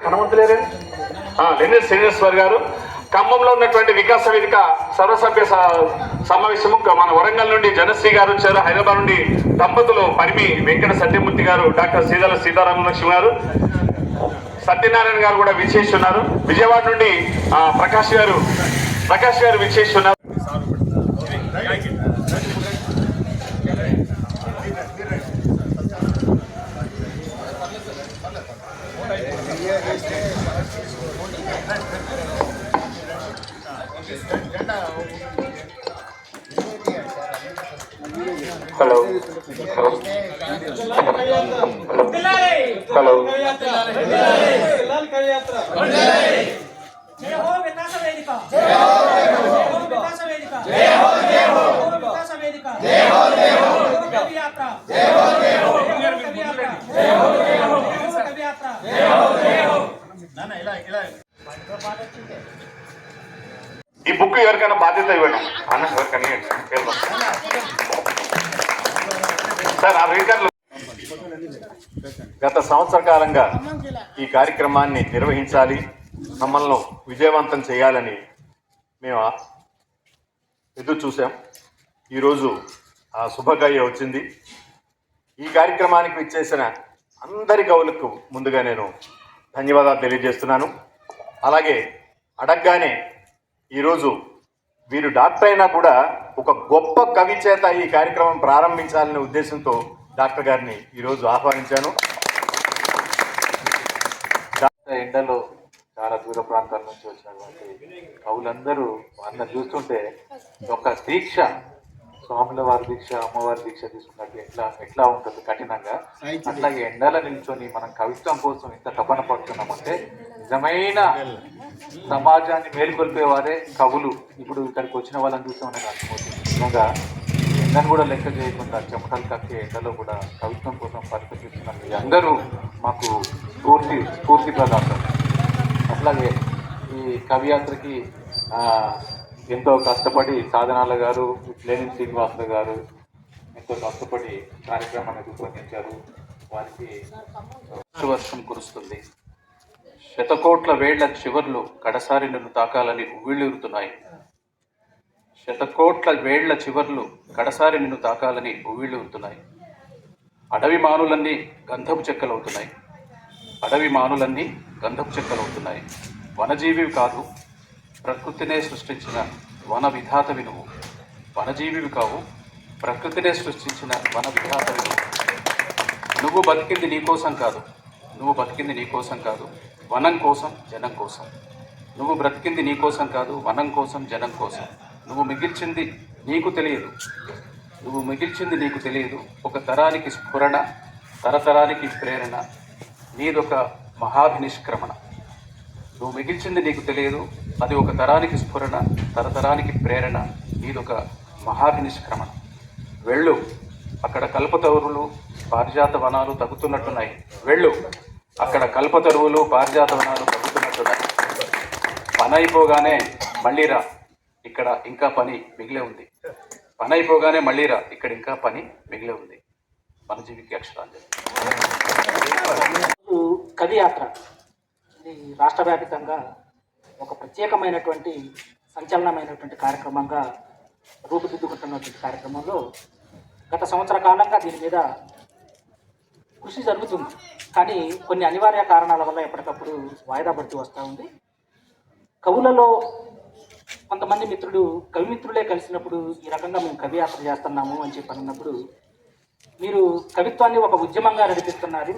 కనవంతులేరే Lenin Srinivasarao గారు. ఖమ్మంలో ఉన్నటువంటి వికాస వేదిక సర్వసభ్య స- సమావేశము మన వరంగల్ నుండి జనశ్రీ గారు వచ్చారు. హైదరాబాద్ నుండి దంపతులు పరిమి వెంకట సత్యమూర్తి గారు డాక్టర్ శ్రీధర సీతారామలక్ష్మి గారు సత్యనారాయణ గారు కూడా విచ్చేసి ఉన్నారు. విజయవాడ నుండి ఆ, ప్రకాష్ గారు ప్రకాష్ గారు విచ్చేసి ఉన్నారు హలో హలో హలో జయ హో వికాస వేదిక జయ హో వికాస వేదిక జయ హో జయ హో వికాస వేదిక జయ హో జయ హో కవి యాత్ర జయ హో జయ హో కవి యాత్ర జయ హో జయ హో కవి యాత్ర జయ హో జయ హో ఈ బుక్ ఎవరికైనా బాధ్యత ఇవ్వండి. అన్న ఎవరికైనా. సార్ ఆ రీజన్లు గత సంవత్సర కాలంగా ఈ కార్యక్రమాన్ని నిర్వహించాలి మమ్మల్ని విజయవంతం చేయాలని మేము ఎదురు చూసాం ఈరోజు ఆ శుభకార్య వచ్చింది. ఈ కార్యక్రమానికి విచ్చేసిన అందరి కవులకు ముందుగా నేను ధన్యవాదాలు తెలియజేస్తున్నాను. అలాగే అడగగానే ఈరోజు వీరు డాక్టర్ అయినా కూడా ఒక గొప్ప కవి చేత ఈ కార్యక్రమం ప్రారంభించాలనే ఉద్దేశంతో డాక్టర్ గారిని ఈరోజు ఆహ్వానించాను. ఎండలో చాలా దూర ప్రాంతాల నుంచి వచ్చినటువంటి కవులందరూ అన్న చూస్తుంటే ఒక దీక్ష. స్వాముల వారి దీక్ష అమ్మవారి దీక్ష తీసుకున్నట్టు ఎట్లా ఎట్లా ఉంటుంది కఠినంగా? అట్లాగే ఎండల నిల్చొని మనం కవిత్వం కోసం ఇంత తపన పడుతున్నామంటే నిజమైన సమాజాన్ని మేలుకొల్పేవారే కవులు. ఇప్పుడు ఇక్కడికి వచ్చిన వాళ్ళని చూస్తే మనకు అర్థమవుతుంది. నిజంగా ఎండను కూడా లెక్క చేయకుండా చెమటలు కక్కే ఎండలో కూడా కవిత్వం కోసం పరితపిస్తున్న మీ అందరూ మాకు స్ఫూర్తి స్ఫూర్తి ప్రదాతం అట్లాగే ఈ కవియాత్రకి ఎంతో కష్టపడి సాధనాల గారు లేని శ్రీనివాసులు గారు ఎంతో కష్టపడి కార్యక్రమాన్ని రూపొందించారు. వారికి వర్షం కురుస్తుంది. శతకోట్ల వేళ్ళ చివర్లు కడసారి నన్ను తాకాలని ఉవ్విళ్ళూరుతున్నాయి. శతకోట్ల వేళ్ళ చివర్లు కడసారి నిన్ను తాకాలని ఉవ్విళ్ళుతున్నాయి అడవి మానులన్నీ గంధపు చెక్కలవుతున్నాయి. అడవి మానులన్నీ గంధపు చెక్కలవుతున్నాయి. వనజీవివి కాదు ప్రకృతినే సృష్టించిన వన విధాతవి నువ్వు వనజీవివి కావు ప్రకృతినే సృష్టించిన వన విధాతవి నువ్వు నువ్వు బతికింది నీ కోసం కాదు నువ్వు బతికింది నీ కోసం కాదు వనం కోసం జనం కోసం. నువ్వు బ్రతికింది నీ కోసం కాదు వనం కోసం జనం కోసం. నువ్వు మిగిల్చింది నీకు తెలియదు. నువ్వు మిగిల్చింది నీకు తెలియదు. ఒక తరానికి స్ఫురణ తరతరానికి ప్రేరణ నీదొక మహాభినిష్క్రమణ. నువ్వు మిగిల్చింది నీకు తెలియదు. అది ఒక తరానికి స్ఫురణ తరతరానికి ప్రేరణ నీదొక మహాభినిష్క్రమణ. వెళ్ళు. అక్కడ కల్పతరువులు పారిజాత వనాలు తగ్గుతున్నట్టున్నాయి. వెళ్ళు. అక్కడ కల్పతరువులు పారిజాత వనాలు తగ్గుతున్నట్టున్నాయి. పని అయిపోగానే మళ్ళీ రా. ఇక్కడ ఇంకా పని మిగిలే ఉంది. పని అయిపోగానే మళ్ళీ రా. ఇక్కడ ఇంకా పని మిగిలే ఉంది. మన జీవికి అక్షరాంజలి కవి యాత్ర ఇది రాష్ట్ర వ్యాపితంగా ఒక ప్రత్యేకమైనటువంటి సంచలనమైనటువంటి కార్యక్రమంగా రూపుదిద్దుకుంటున్నటువంటి కార్యక్రమంలో గత సంవత్సర కాలంగా దీని మీద కృషి జరుగుతుంది. కానీ కొన్ని అనివార్య కారణాల వల్ల ఎప్పటికప్పుడు వాయిదా పడుతూ వస్తూ ఉంది. కవులలో కొంతమంది మిత్రులు కవి మిత్రులే కలిసినప్పుడు ఈ రకంగా మేము కవి యాత్ర చేస్తున్నాము అని చెప్పి అన్నప్పుడు మీరు కవిత్వాన్ని ఒక ఉద్యమంగా నడిపిస్తున్నారు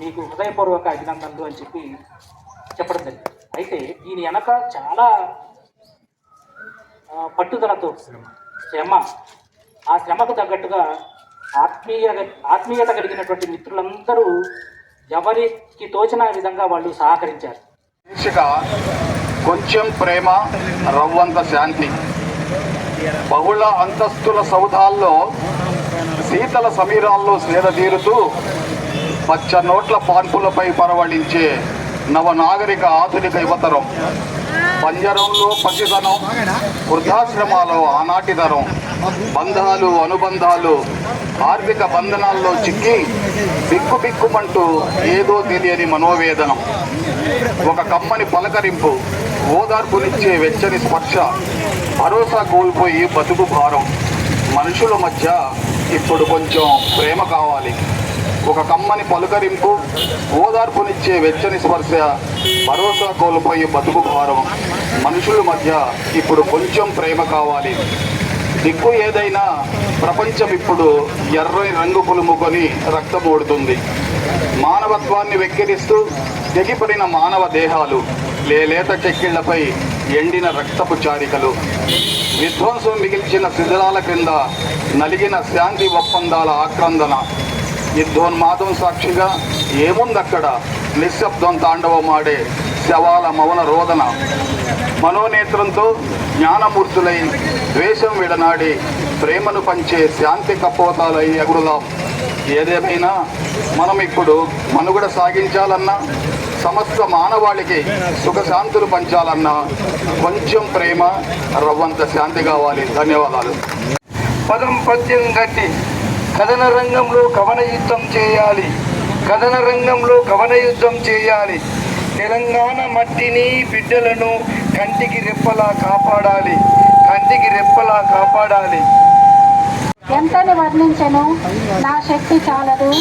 మీకు హృదయపూర్వక అభినందనలు అని చెప్పి చెప్పడం జరిగింది. అయితే దీని వెనక చాలా పట్టుదలతో శ్రమ ఆ శ్రమకు తగ్గట్టుగా ఆత్మీయ ఆత్మీయత కలిగినటువంటి మిత్రులందరూ ఎవరికి తోచిన విధంగా వాళ్ళు సహకరించారు. శీర్షిక కొంచెం ప్రేమ రవ్వంత శాంతి. బహుళ అంతస్తుల సౌధాల్లో శీతల సమీరాల్లో సేదతీరుతూ పచ్చ నోట్ల పాన్పులపై పరవళించే నవనాగరిక ఆధునిక యువతరం. పంజరంలో పసితనం వృద్ధాశ్రమాలో ఆనాటి తరం. బంధాలు అనుబంధాలు ఆర్థిక బంధనాల్లో చిక్కి బిక్కు బిక్కుమంటూ ఏదో తెలియని మనోవేదనం. ఒక కమ్మని పలకరింపు ఓదార్పునిచ్చే వెచ్చని స్పర్శ భరోసా కోల్పోయి బతుకు భారం. మనుషుల మధ్య ఇప్పుడు కొంచెం ప్రేమ కావాలి. ఒక కమ్మని పలుకరింపు ఓదార్పునిచ్చే వెచ్చని స్పర్శ భరోసా కోల్పోయి బతుకు భారం. మనుషుల మధ్య ఇప్పుడు కొంచెం ప్రేమ కావాలి. దిక్కు ఏదైనా ప్రపంచం ఇప్పుడు ఎర్రని రంగు పులుముకొని రక్తం ఓడుతుంది మానవత్వాన్ని వెక్కిరిస్తూ తెగిపడిన మానవ దేహాలు లేలేత చెక్కిళ్ళపై ఎండిన రక్తపు చారికలు. విధ్వంసం మిగిల్చిన శిథిలాల క్రింద నలిగిన శాంతి ఒప్పందాల ఆక్రందన. యుద్ధోన్మాదం సాక్షిగా ఏముందక్కడ? నిశ్శబ్దం తాండవమాడే శవాల మౌన రోదన. మనోనేత్రంతో జ్ఞానమూర్తులై ద్వేషం విడనాడి ప్రేమను పంచే శాంతి కపోతాలై ఎగురుదాం. ఏదేమైనా మనం ఇప్పుడు మనుగడ సాగించాలన్నా సమస్త మానవాళికి సుఖశాంతులు పంచాలన్నా కొంచెం ప్రేమ రవ్వంత శాంతి కావాలి. ధన్యవాదాలు. పదం పద్యం గట్టి. కథన రంగంలో కవన యుద్ధం చేయాలి. కథన రంగంలో కవన యుద్ధం చేయాలి. తెలంగాణ మట్టిని బిడ్డలను కంటికి రెప్పలా కాపాడాలి. కంటికి రెప్పలా కాపాడాలి. ఎంతని వర్ణించను? నా శక్తి చాలదు.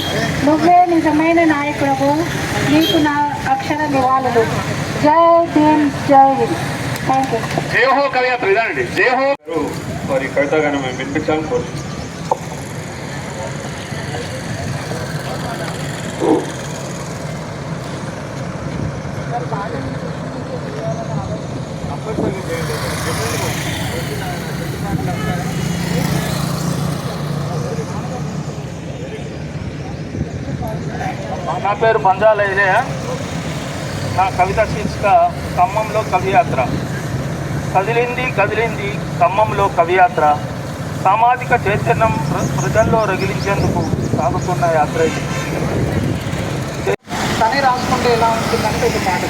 నువ్వే నిజమైన నాయకుడు నీకు నా అక్షర నివాళులు. జై భీమ్ జై థ్యాంక్ యూ జయహో కవియాత్ర ఇదానండి. జయహో వారి కవితాగానం మేము వినిపించాలని కోరుతున్నాం. నా పేరు ఇదే నా కవిత శీర్షిక ఖమ్మంలో కవియాత్ర. కదిలింది కదిలింది ఖమ్మంలో కవియాత్ర. సామాజిక చైతన్యం ప్రజల్లో రగిలించేందుకు సాగుతున్న యాత్ర ఇది. తనే రాసుకుంటే ఎలా ఉంటుందంటే ఒక పాట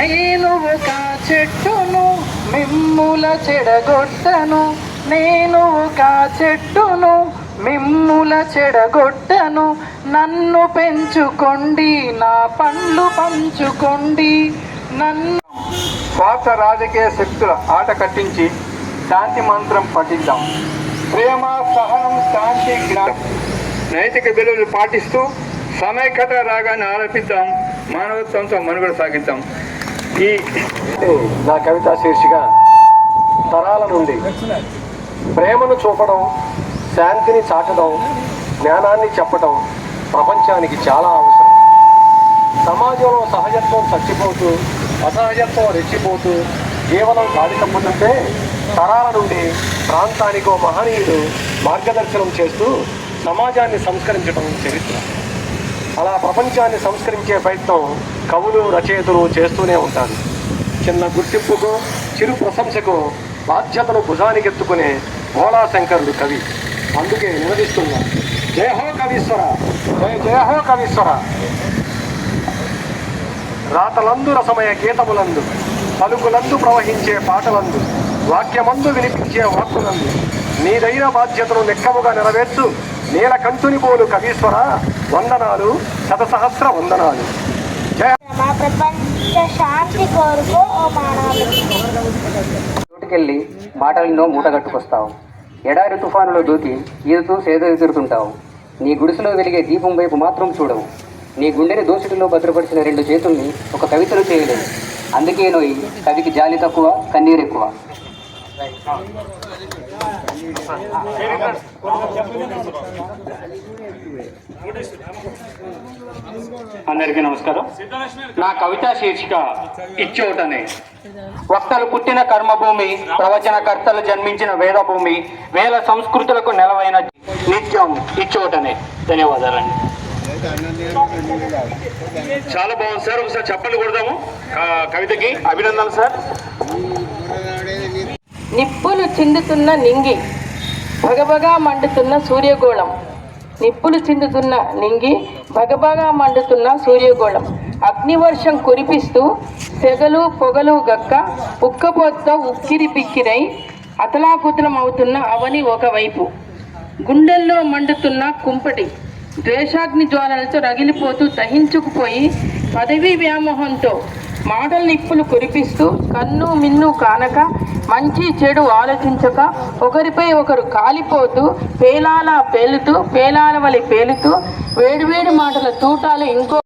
నేను ఒక చెట్టును మిమ్ముల చెడగొట్టను. నేను ఒక చెట్టును మిమ్ముల చెడగొట్టను నన్ను పెంచుకోండి నా పండ్లు పంచుకోండి నన్ను స్వార్థ రాజకీయ శక్తుల ఆట కట్టించి శాంతి మంత్రం పఠిద్దాం. ప్రేమ సహనం శాంతి జ్ఞానం. నైతిక విలువలు పాటిస్తూ సమైకత రాగాన్ని ఆలపిద్దాం మానవత్వంతో మనుగడ సాగిద్దాం. ఈ నా కవిత శీర్షిక తరాల నుండి ప్రేమను చూపడం శాంతిని చాటడం జ్ఞానాన్ని చెప్పడం ప్రపంచానికి చాలా అవసరం. సమాజంలో సహజత్వం చచ్చిపోతూ అసహజత్వం రెచ్చిపోతూ కేవలం గాలి తప్పుతుంటే తరాల నుండి ప్రాంతానికి ఓ మహనీయుడు మార్గదర్శనం చేస్తూ సమాజాన్ని సంస్కరించడం చరిత్ర. అలా ప్రపంచాన్ని సంస్కరించే ప్రయత్నం కవులు రచయితలు చేస్తూనే ఉంటారు. చిన్న గుర్తింపుకు చిరు ప్రశంసకు బాధ్యతను భుజానికెత్తుకునే భోళాశంకరుడు కవి. అందుకే నిలదీస్తున్నా. జయ హో కవీశ్వర జయ జయ హో కవీశ్వర. రాతలందు రసమయ గీతములందు పలుకులందు ప్రవహించే పాటలందు వాక్యమందు వినిపించే వాక్కులందు నీదైన బాధ్యతను నిక్కముగా నెరవేర్చు నీలకంఠుని పోలు కవీశ్వర వందనాలు శతసహస్ర వందనాలు. జయ మా ప్రపంచ శాంతి కోరుకో ఓ మానవులు చోటుకెళ్ళి బాటలను మూటగట్టుకొస్తావు. ఎడారి తుఫానులో దూకి ఈదుతూ సేద నీ గుడిసెలో వెలిగే దీపం వైపు మాత్రం చూడవు. నీ గుండెని దోసిటిలో భద్రపరిచిన రెండు చేతుల్ని ఒక కవితను చేయలేవు. అందుకే నోయి కవికి జాలి తక్కువ కన్నీరు ఎక్కువ. అందరికీ నమస్కారం. నా కవితా శీర్షిక ఇచ్చోటనే. వక్తలు పుట్టిన కర్మభూమి ప్రవచనకర్తలు జన్మించిన వేదభూమి వేల సంస్కృతులకు నెలవైన నిత్యం ఇచ్చోటనే. ధన్యవాదాలండి. చాలా బాగుంది సార్. ఒకసారి చెప్పండి కొడదాము. కవితకి అభినందనలు సార్. నిప్పులు చిందుతున్న నింగి. భగభగా మండుతున్న సూర్యగోళం. నిప్పులు చిందుతున్న నింగి భగభగా మండుతున్న సూర్యగోళం. అగ్నివర్షం కురిపిస్తూ సెగలు పొగలు గక్క ఉక్కబోత్త ఉక్కిరి బిక్కిరై అతలాకుతలమవుతున్న అవని ఒకవైపు. గుండెల్లో మండుతున్న కుంపటి ద్వేషాగ్ని జ్వాలలతో రగిలిపోతూ దహించుకుపోయి పదవీ వ్యామోహంతో మాటల నిప్పులు కురిపిస్తూ కన్ను మిన్ను కానక మంచి చెడు ఆలోచించక ఒకరిపై ఒకరు కాలిపోతూ పేలాల పేలుతూ పేలాల వలి పేలుతూ వేడివేడి మాటల తూటాలు ఇంకో